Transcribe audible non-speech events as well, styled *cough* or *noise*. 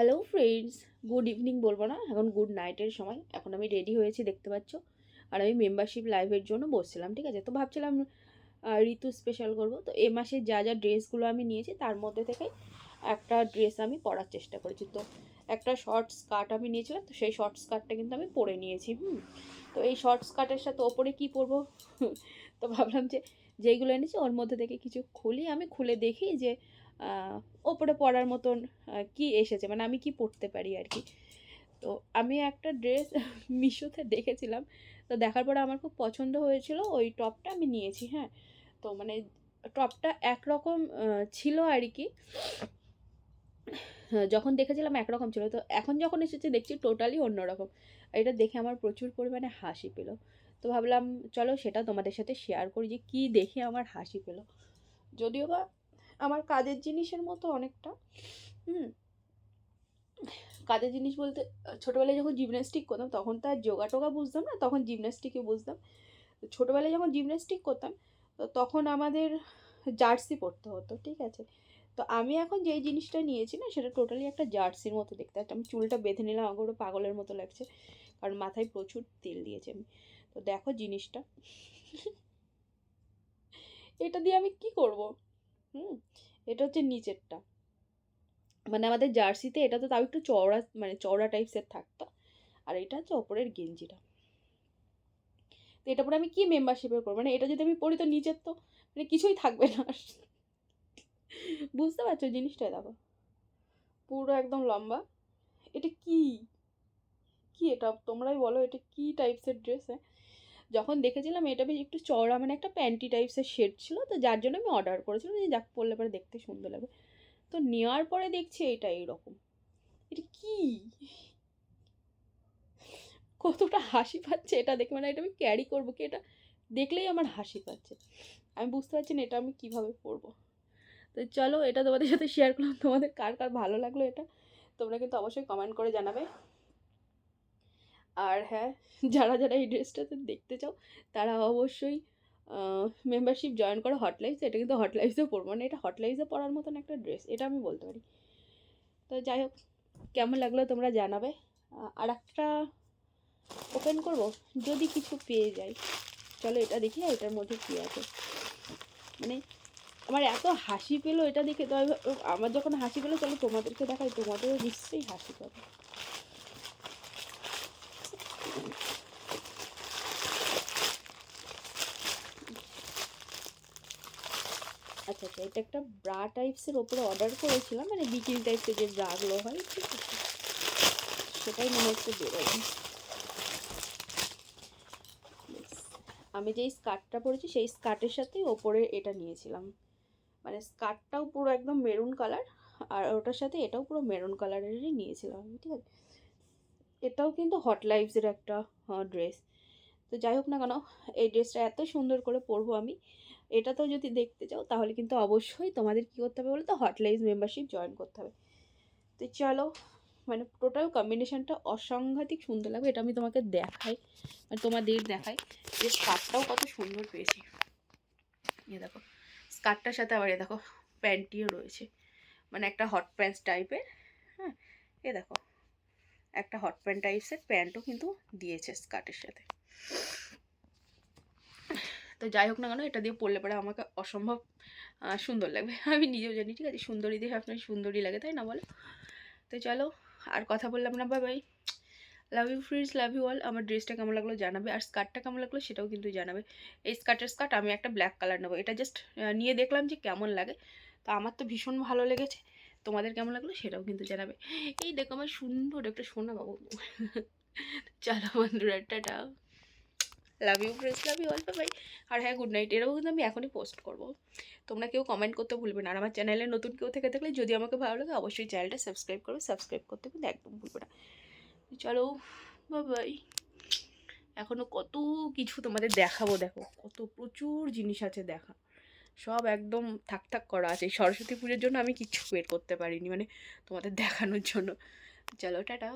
Hello friends good evening বলব না। এখন গুড নাইটের সময়। এখন আমি রেডি হয়েছি, দেখতে পাচ্ছ। আর আমি মেম্বারশিপ লাইভের জন্য বসছিলাম, ঠিক আছে? তো ভাবছিলাম ঋতু স্পেশাল করব। তো এ মাসে যা যা ড্রেসগুলো আমি নিয়েছি, তার মধ্যে থেকে একটা ড্রেস আমি পরার চেষ্টা করেছি। তো একটা শর্ট স্কার্ট আমি নিয়েছিলাম, তো সেই শর্ট স্কার্টটা কিন্তু আমি পরে নিয়েছি, হুম? তো এই শর্ট স্কার্টের সাথে ওপরে কি পরবো? *laughs* তো ভাবলাম যে, যেইগুলো এনেছি, ওর মধ্যে থেকে কিছু খুলি। আমি খুলে দেখি যে ওপরে পরার মতন কি এসেছে? মানে আমি কি পরতে পারি আর কি? তো আমি একটা ড্রেস *laughs* মিশোতে দেখেছিলাম। তো দেখার পরে আমার খুব পছন্দ হয়েছিল, ওই টপটা আমি নিয়েছি হ্যাঁ। তো মানে টপটা একরকম ছিল আর কি। যখন দেখেছিলাম একরকম ছিল। তো এখন যখন এসেছে দেখছি টোটালি অন্যরকম। এটা দেখে আমার প্রচুর পরিমাণে হাসি পেল। তো ভাবলাম, চলো সেটা তোমাদের সাথে শেয়ার করি যে কী দেখে আমার হাসি পেল। যদিও বা আমার কাজের জিনিসের মতো অনেকটা, হুম। কাজের জিনিস বলতে, ছোটোবেলায় যখন জিমন্যাস্টিক করতাম, তখন তো আর যোগা টোগা বুঝতাম না, তখন জিমন্যাস্টিকই বুঝতাম। ছোটোবেলায় যখন জিমন্যাস্টিক করতাম, তো তখন আমাদের জার্সি পরতে হতো, ঠিক আছে? তো আমি এখন যেই জিনিসটা নিয়েছি না, সেটা টোটালি একটা জার্সির মতো দেখতে। আমি চুলটা বেঁধে নিলাম আমাকে পুরো পাগলের মতো লাগছে, কারণ মাথায় প্রচুর তেল দিয়েছে আমি। তো দেখো জিনিসটা। এটা দিয়ে আমি কি করব? হুম, এটা হচ্ছে নিচেরটা। মানে আমাদের জার্সিতে এটা তো তাও একটু চওড়া মানে চওড়া টাইপসের থাকতো। আর এটা হচ্ছে ওপরের গেঞ্জিটা। তো এটা পরে আমি কি মেম্বারশিপের করব? মানে এটা যদি আমি পড়ি তো নিচের তো মানে কিছুই থাকবে না। বুঝতে পারছ জিনিসটা? দেখো। পুরো একদম লম্বা। এটা কি? কি এটা? তোমরাই বলো এটা কি টাইপসের ড্রেস হ্যাঁ যখন দেখেছিলাম এটা বেশ একটু চওড়া মানে একটা প্যান্টি টাইপসের শেড ছিল, তো যার জন্য আমি অর্ডার করেছিলাম, যে যাক পরলে পরে দেখতে সুন্দর লাগবে। তো নেওয়ার পরে দেখছি এটা এইরকম। এটা কি? কতটা হাসি পাচ্ছে এটা দেখে মানে এটা আমি ক্যারি করব কি? এটা দেখলেই আমার হাসি পাচ্ছে। আমি বুঝতে পারছি না এটা আমি কীভাবে পরবো। তো চলো এটা তোমাদের সাথে শেয়ার করলাম, তোমাদের কার কার ভালো লাগল এটা? তোমরা কিন্তু অবশ্যই কমেন্ট করে জানাবে। আর হ্যাঁ যারা যারা এই ড্রেসটাতে দেখতে চাও, তারা অবশ্যই মেম্বারশিপ জয়েন করো হট হটলাইভস এটা কিন্তু হটলাইভসেও পরবো মানে এটা হটলাইভসে পরার মতন একটা ড্রেস এটা আমি বলতে পারি। তো যাই হোক, কেমন লাগল তোমরা জানাবে। আর একটা ওপেন করব, যদি কিছু পেয়ে যাই। চলো এটা দেখি না এটার মধ্যে কী আছে। মানে আমার এত হাসি পেল এটা দেখে, তো আমার যখন হাসি পেল চলো তোমাদেরকে দেখাই, তোমাদেরও নিশ্চয়ই হাসি পাবে। আচ্ছা এটা একটা ব্রা টাইপসের ওপরে অর্ডার করেছিলাম মানে বিকিনি টাইপসের যে ব্রাগুলো হয়, ঠিক আছে? সেটাই মনে হচ্ছে বেরোবে. আমি যেই স্কার্টটা পরেছি, সেই স্কার্টের সাথেই ওপরে এটা নিয়েছিলাম। মানে স্কার্টটাও পুরো একদম মেরুন কালার আর ওটার সাথে এটাও পুরো মেরুন কালারেরই নিয়েছিলাম, ঠিক আছে? এটাও কিন্তু হট লাইভসের একটা ড্রেস তো যাই হোক না কেন, এই ড্রেসটা এত সুন্দর করে পরবো আমি এটাতেও যদি দেখতে চাও, তাহলে কিন্তু অবশ্যই তোমাদের কী করতে হবে বলো তো হট মেম্বারশিপ জয়েন করতে হবে। তো চলো মানে টোটাল কম্বিনেশানটা অসাংঘাতিক সুন্দর লাগবে, এটা আমি তোমাকে দেখাই মানে তোমাদের দেখাই যে স্কার্টটাও কত সুন্দর পেয়েছি। এ দেখো স্কার্টটার সাথে আবার এ দেখো প্যান্টিও রয়েছে। মানে একটা হট প্যান্ট টাইপের হ্যাঁ? এ দেখো, একটা হট প্যান্ট টাইপসের প্যান্টও কিন্তু দিয়েছে স্কার্টের সাথে। তো যাই হোক না কেন, এটা দিয়ে পরলে পরে আমাকে অসম্ভব সুন্দর লাগবে। *laughs* আমি নিজেও জানি, ঠিক আছে? সুন্দরী দেখে আপনার সুন্দরী লাগে, তাই না বলো? তো চলো, আর কথা বললাম না Babai love you friends love you all আমার ড্রেসটা কেমন লাগল জানাবে, আর স্কার্টটা কেমন লাগল সেটাও কিন্তু জানাবে। এই স্কার্টের স্কার্ট আমি একটা ব্ল্যাক কালার নেব। এটা জাস্ট নিয়ে দেখলাম যে কেমন লাগে। তো আমার তো ভীষণ ভালো লেগেছে। তোমাদের কেমন লাগল সেটাও কিন্তু জানাবে। এই দেখো আমার সুন্দর, একটা সোনা বাবু। *laughs* চলো বন্ধুরা, tata. Love you friends love you all bye আর হ্যাঁ গুড নাইট এরাও কিন্তু আমি এখনই পোস্ট করব। তোমরা কেউ কমেন্ট করতে ভুলবে না। আর আমার চ্যানেলে নতুন কেউ থেকে থাকলে যদি আমাকে ভালো লাগে, অবশ্যই চ্যানেলটা সাবস্ক্রাইব করবে। সাবস্ক্রাইব করতে কিন্তু একদম ভুলবে না। চলো বাই এখনও কত কিছু তোমাদের দেখাবো, দেখো। কত প্রচুর জিনিস আছে দেখা। সব একদম থাক থাক করা আছে। সরস্বতী পুজোর জন্য আমি কিচ্ছু বের করতে পারিনি মানে তোমাদের দেখানোর জন্য। চলো, টাটা।